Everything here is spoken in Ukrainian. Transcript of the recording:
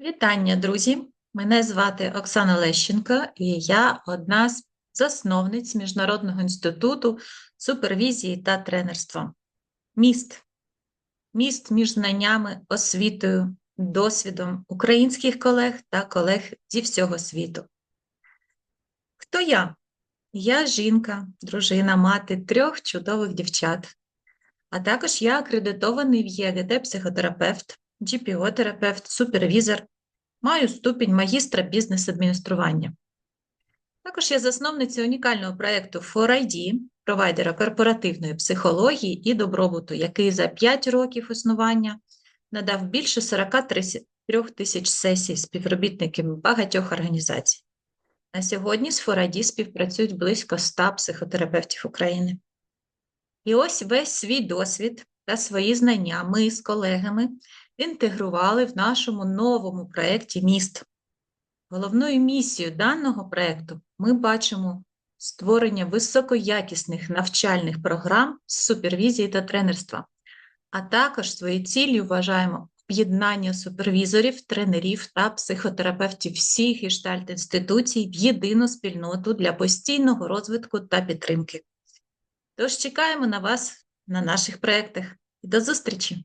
Вітання, друзі! Мене звати Оксана Лещенко, і я одна з засновниць Міжнародного інституту супервізії та тренерства. Міст. Міст між знаннями, освітою, досвідом українських колег та колег зі всього світу. Хто я? Я жінка, дружина, мати трьох чудових дівчат. А також я акредитований в ЄГД психотерапевт, GPO-терапевт, супервізор, маю ступінь магістра бізнес-адміністрування. Також я засновниця унікального проєкту 4ID, провайдера корпоративної психології і добробуту, який за 5 років існування надав більше 43 тисяч сесій співробітників багатьох організацій. На сьогодні з 4ID співпрацюють близько 100 психотерапевтів України. І ось весь свій досвід та свої знання ми з колегами інтегрували в нашому новому проєкті Міст. Головною місією даного проєкту ми бачимо створення високоякісних навчальних програм з супервізії та тренерства, а також своєю ціллю вважаємо об'єднання супервізорів, тренерів та психотерапевтів всіх гештальт-інституцій в єдину спільноту для постійного розвитку та підтримки. Тож чекаємо на вас на наших проєктах. До зустрічі!